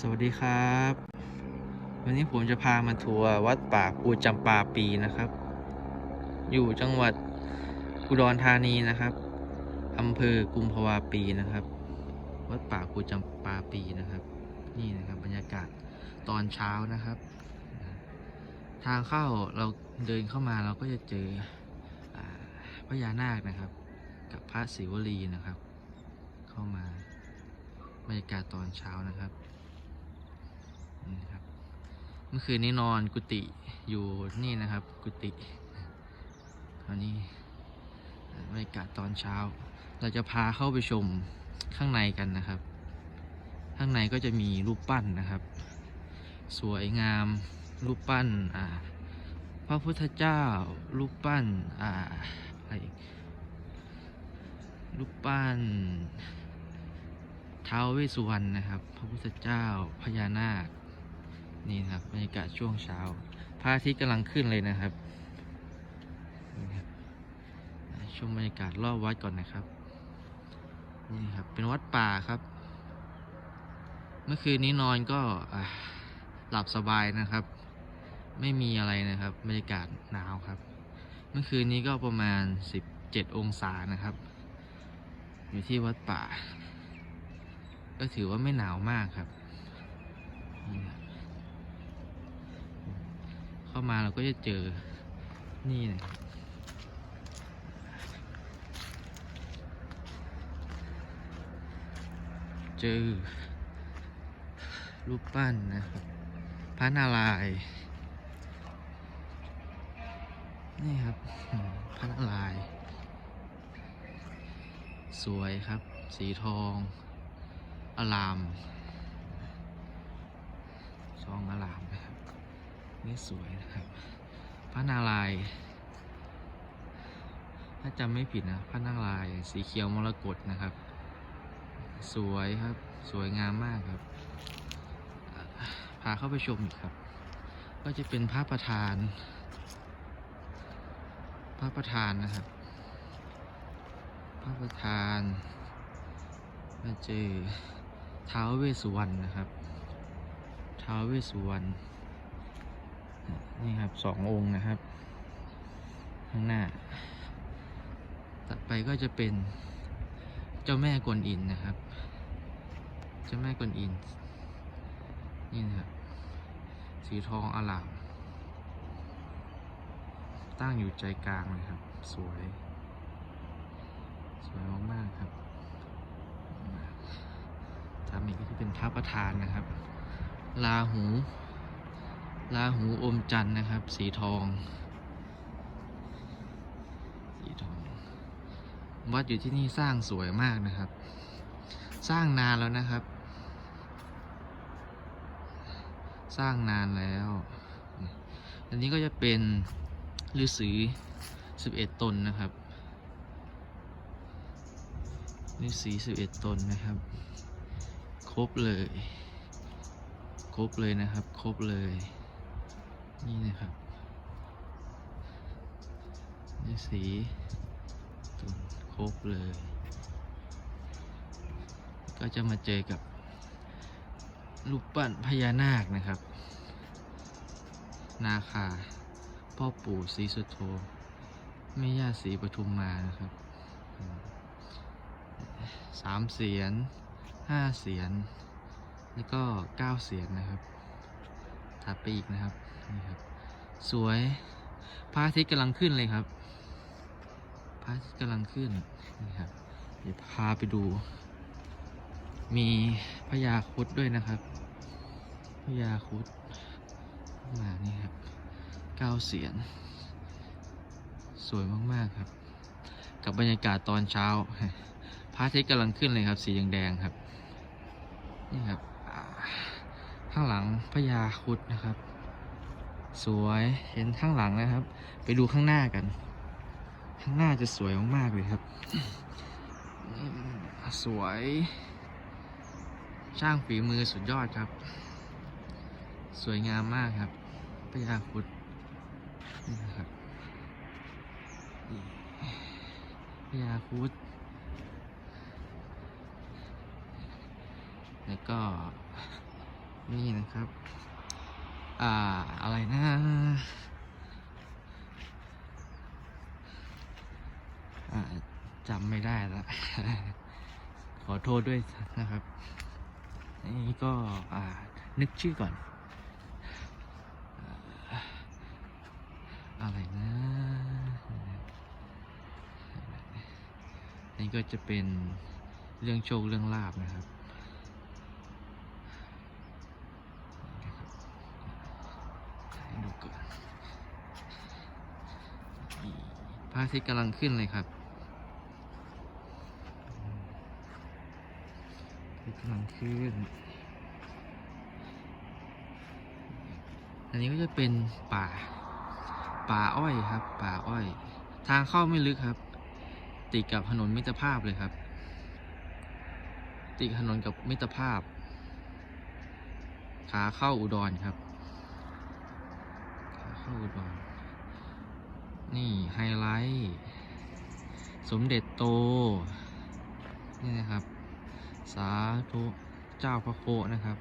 สวัสดีครับ วันนี้ผมจะพามาทัวร์วัดป่าภูจำปาปีนะครับ อยู่จังหวัดอุดรธานีนะครับอำเภอกุมภาวาปีนะครับ วัดป่าภูจำปาปีนะครับ นี่นะครับบรรยากาศตอนเช้านะครับ ทางเข้าเราเดินเข้ามาเราก็จะเจออาพญานาคนะครับ กับพระศิวลีนะครับ เข้ามาบรรยากาศตอนเช้านะครับ มื่อคืนนี้นอนกุฏิอยู่นี่นะครับ กุฏิตอนนี้บรรยากาศตอนเช้า เราจะพาเข้าไปชมข้างในกันนะครับ ข้างในก็จะมีรูปปั้นนะครับ สวยงามรูปปั้นอ่าพระพุทธเจ้า รูปปั้นอ่าอะไรรูปปั้นท้าวเวสสุวรรณนะครับ พระพุทธเจ้าพญานาค นี่นะครับบรรยากาศช่วงเช้าพระอาทิตย์กำลังขึ้นเลยนะครับ ชมบรรยากาศรอบวัดก่อนนะครับ นี่ครับ เป็นวัดป่าครับ เมื่อคืนนี้นอนก็หลับสบายนะครับ ไม่มีอะไรนะครับ บรรยากาศหนาวครับ เมื่อคืนนี้ก็ประมาณ 17 องศานะครับ อยู่ที่วัดป่า ก็ถือว่าไม่หนาวมากครับนี่ครับ เข้ามาเราก็จะเจอนี่นะเจอ รูปปั้นนะครับพระนารายณ์นี่ครับพระนารายณ์สวยครับ สีทองอลามซองอลาม นี่สวยนะครับพระนารายถ้าจำไม่ผิดนะพระนารายสีเขียวมรกตนะครับ สวยครับสวยงามมากครับพาเข้าไปชมครับ ก็จะเป็นพระประธาน พระประธานนะครับพระประธานมาเจอท้าวเวสุวรรณนะครับท้าวเวสสุวรรณ นี่ครับสององค์นะครับ ข้างหน้า ตัดไปก็จะเป็นเจ้าแม่กวนอินนะครับ เจ้าแม่กวนอิน นี่นะครับ สีทองอลามตั้งอยู่ใจกลางเลยครับ สวย สวยมากๆครับทำอีกก็จะเป็นพระประธานนะครับ ลาหู ลาหูอมจันนะครับ สีทอง สีทอง วัดอยู่ที่นี่สร้างสวยมากนะครับ สร้างนานแล้วนะครับ สร้างนานแล้ว อันนี้ก็จะเป็นฤาษี11ตนนะครับฤาษี11ตนนะครับ ครบเลย ครบเลยนะครับ ครบเลย นี่นะครับนี่สีตุนครบเลย ก็จะมาเจอกับรูปปั้นพญานาคนะครับ นาคา พ่อปู่ศรีสุโธแม่ย่าศรีปทุมมานะครับสามเสียนห้าเสียน แล้วก็เก้าเสียนนะครับถัดไปอีกนะครับ นี่ครับ สวยพระอาทิตย์กำลังขึ้นเลยครับพระอาทิตย์กำลังขึ้นนี่ครับเดี๋ยวพาไปดู มีพญาครุดด้วยนะครับพญาครุดมานี่ครับเก้าเสียน สวยมากๆครับ กับบรรยากาศตอนเช้าพระอาทิตย์กำลังขึ้นเลยครับ สีแดงๆครับนี่ครับข้างหลังพญาครุดนะครับ สวยเห็นข้างหลังนะครับ ไปดูข้างหน้ากัน ข้างหน้าจะสวยมากๆเลยครับ สวย ช่างฝีมือสุดยอดครับ สวยงามมากครับพญาคุดนี่นะครับพญาคุดแล้วก็นี่นะครับ อ่าอะไรนะจำไม่ได้ละขอโทษด้วยนะครับ นี่ก็นึกชื่อก่อนอ่าอะไรนะ นี่ก็จะเป็นเรื่องโชคเรื่องลาบนะครับให้ดูก่อนนี่พระ อาทิตย์กำลังขึ้นเลยครับทิตย์กำลังขึ้น อันนี้ก็จะเป็นป่า ป่าอ้อยครับ ป่าอ้อย ทางเข้าไม่ลึกครับ ติดกับถนนมิตรภาพเลยครับ ติดถนนกับมิตรภาพ ขาเข้าอุดรครับ ขาเข้าอุดร นี่ไฮไลท์ สมเด็จโต นี่นะครับ สาธุเจ้าพระโคนะครับ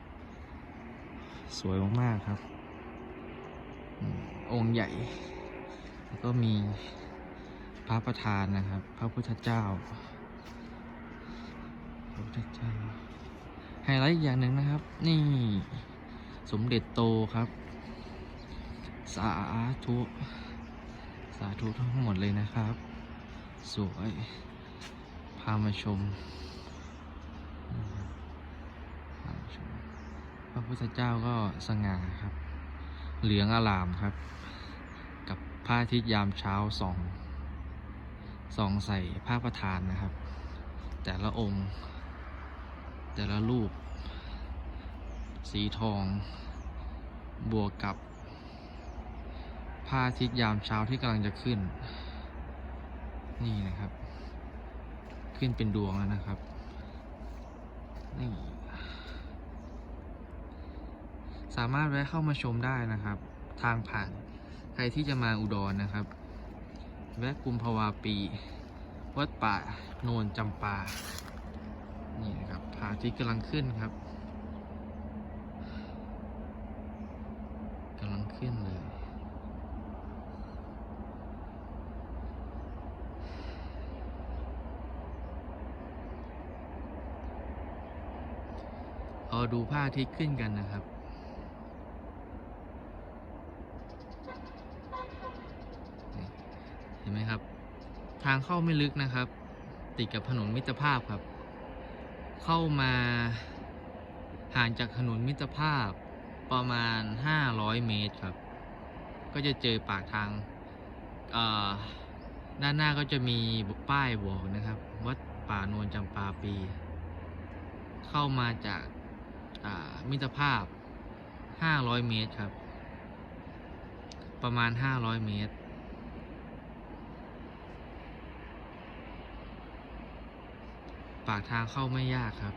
สวยมากๆครับ องค์ใหญ่ แล้วก็มีพระประธานนะครับ พระพุทธเจ้า พระพุทธเจ้า ไฮไลท์อีกอย่างหนึ่งนะครับ นี่สมเด็จโตครับ สาธุ สาธุทั้งหมดเลยนะครับ สวยพามาชมพามาชมพระพุทธเจ้าก็สง่าครับ เหลืองอลามครับ กับพระอาทิตย์ยามเช้าส่องส่องใส่ผ้าประธานนะครับ แต่ละองค์ แต่ละรูป สีทอง บวกกับ ระอาทิตย์ยามเช้าที่กำลังจะขึ้น นี่นะครับ ขึ้นเป็นดวงแล้วนะครับนี่สามารถแวะเข้ามาชมได้นะครับ ทางผ่านใครที่จะมาอุดรนะครับ แวะกุมภาวาปี วัดป่าโนนจำปา นี่นะครับพระอาทิตย์กำลังขึ้นครับกำลังขึ้นเลย รอ ดูพระอาทิตย์ขึ้นกันนะครับ เห็นไหมครับ ทางเข้าไม่ลึกนะครับ ติดกับถนนมิตรภาพครับ เข้ามาห่างจากถนนมิตรภาพประมาณ 500 เมตรครับ ก็จะเจอปากทางด้านหน้าก็จะมีป้ายบอกนะครับ วัดป่าโนนจำปาปี เข้ามาจาก มิตรภาพ 500 เมตรครับ ประมาณ 500 เมตร ปากทางเข้าไม่ยากครับ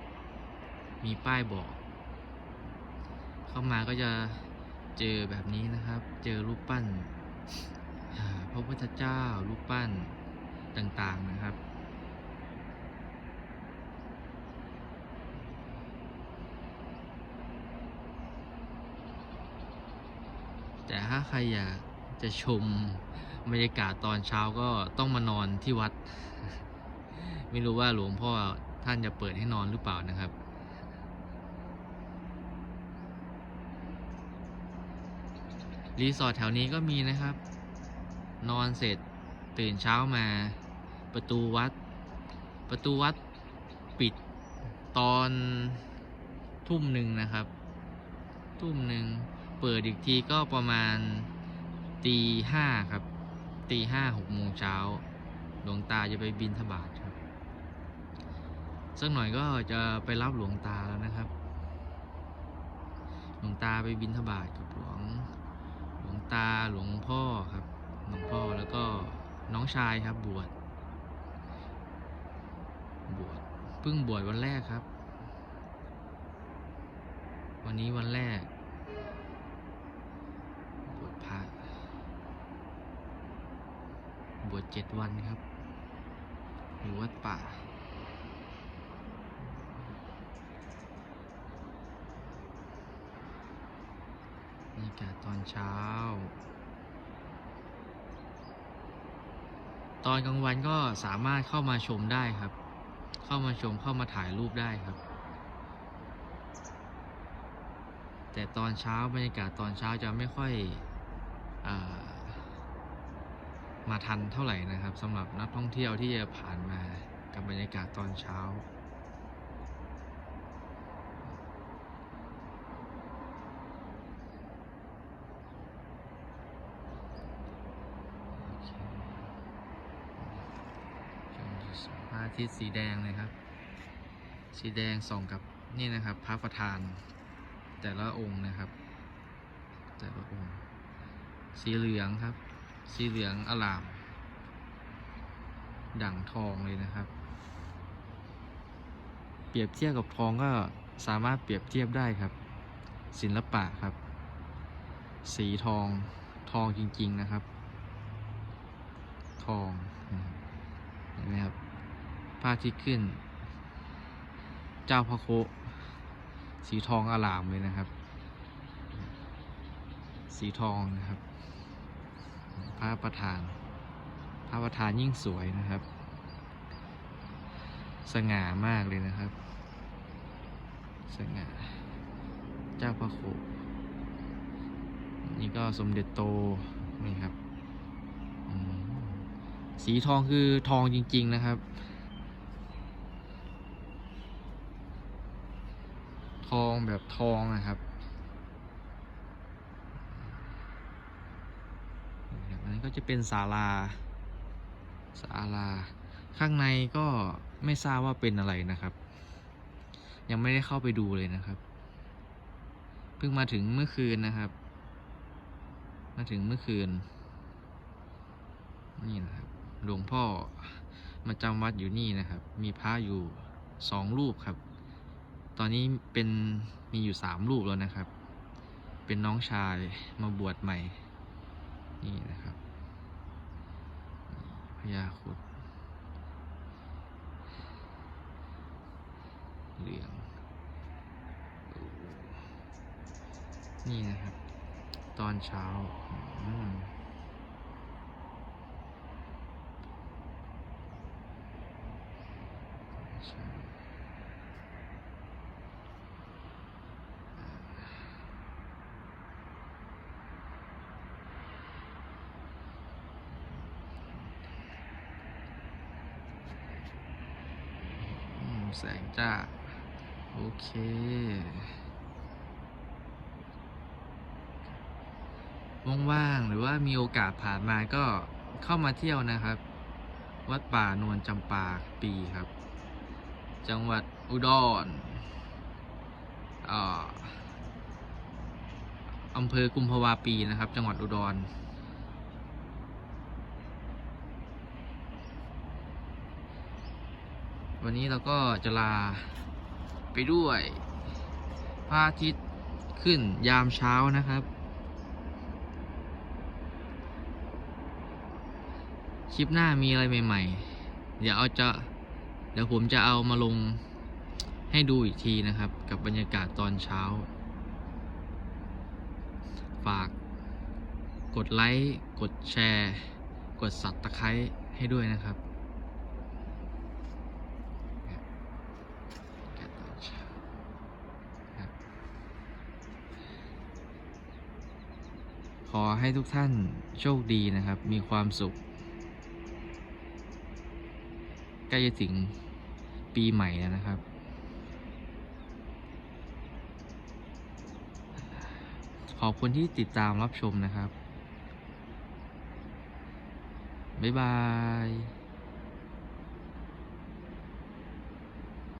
มีป้ายบอก เข้ามาก็จะเจอแบบนี้นะครับ เจอรูปปั้นพระพุทธเจ้ารูปปั้นต่างๆนะครับ แต่ถ้าใครอยากจะชมบรรยากาศตอนเช้าก็ต้องมานอนที่วัด ไม่รู้ว่าหลวงพ่อท่านจะเปิดให้นอนหรือเปล่านะครับ รีสอร์ทแถวนี้ก็มีนะครับ นอนเสร็จตื่นเช้ามา ประตูวัด ประตูวัดปิดตอนทุ่มหนึ่งนะครับ ทุ่มหนึ่ง เปิดอีกทีก็ประมาณตีห้าครับ ตีห้าหกโมงเช้าหลวงตาจะไปบินทบาทครับ สักหน่อยก็จะไปรับหลวงตาแล้วนะครับ หลวงตาไปบินทบาทกับหลวงหลวงตาหลวงพ่อครับหลวงพ่อแล้วก็น้องชายครับบวชบวชเพิ่งบวชวันแรกครับ วันนี้วันแรก บวชพระ บวชเจ็ดวันครับอยู่วัดป่า บรรยากาศตอนเช้า ตอนกลางวันก็สามารถเข้ามาชมได้ครับ เข้ามาชมเข้ามาถ่ายรูปได้ครับ แต่ตอนเช้าบรรยากาศตอนเช้าจะไม่ค่อยอา มาทันเท่าไหร่นะครับสำหรับนักท่องเที่ยวที่จะผ่านมากับบรรยากาศตอนเช้า พระอาทิตย์สีแดงเลยครับ สีแดงส่องกับนี่นะครับพระประธาน แต่ละองค์นะครับ แต่ละองค์ สีเหลืองครับ สีเหลืองอลามดั่งทองเลยนะครับ เปรียบเทียบกับทองก็สามารถเปรียบเทียบได้ครับ ศิลปะครับ สีทองทองจริง ๆนะครับ ทองเห็นไหมครับพระอาทิตย์ขึ้น เจ้าพระโค สีทองอลามเลยนะครับ สีทองนะครับ พระประธาน พระประธานยิ่งสวยนะครับ สง่ามากเลยนะครับ สง่า เจ้าพระโคนี่ก็สมเด็จโตนี่ครับ สีทองคือทองจริง ๆนะครับ ทองแบบทองนะครับแบบนั้น ก็จะเป็นศาลาศาลา ข้างในก็ไม่ทราบว่าเป็นอะไรนะครับ ยังไม่ได้เข้าไปดูเลยนะครับ เพิ่งมาถึงเมื่อคืนนะครับ มาถึงเมื่อคืน นี่นะครับหลวงพ่อมาจำวัดอยู่นี่นะครับ มีพระอยู่สองรูปครับ ตอนนี้เป็นมีอยู่สามรูปแล้วนะครับ เป็นน้องชายมาบวชใหม่ นี่นะครับ พญาคุดเหลือง นี่นะครับ ตอนเช้าใช่อืม แสงจ้า โอเคว่างๆหรือว่ามีโอกาสผ่านมาก็เข้ามาเที่ยวนะครับ วัดป่านวลจำปาปีครับ จังหวัดอุดรอ่าอำเภอกุมภาวาปีนะครับ จังหวัดอุดร วันนี้เราก็จะลาไปด้วยพระอาทิตย์ขึ้นยามเช้านะครับ คลิปหน้ามีอะไรใหม่ ๆ เดี๋ยวเอาจะเดี๋ยวผมจะเอามาลงให้ดูอีกทีนะครับ กับบรรยากาศตอนเช้า ฝากกดไลค์ กดแชร์ กดสับตะไคร้ให้ด้วยนะครับบรรยากาศตอนเช้าครับข อให้ทุกท่านโชคดีนะครับ มีความสุข ใกล้จะถึงปีใหม่แล้วนะครับ ขอบคุณที่ติดตามรับชมนะครับ บ๊ายบาย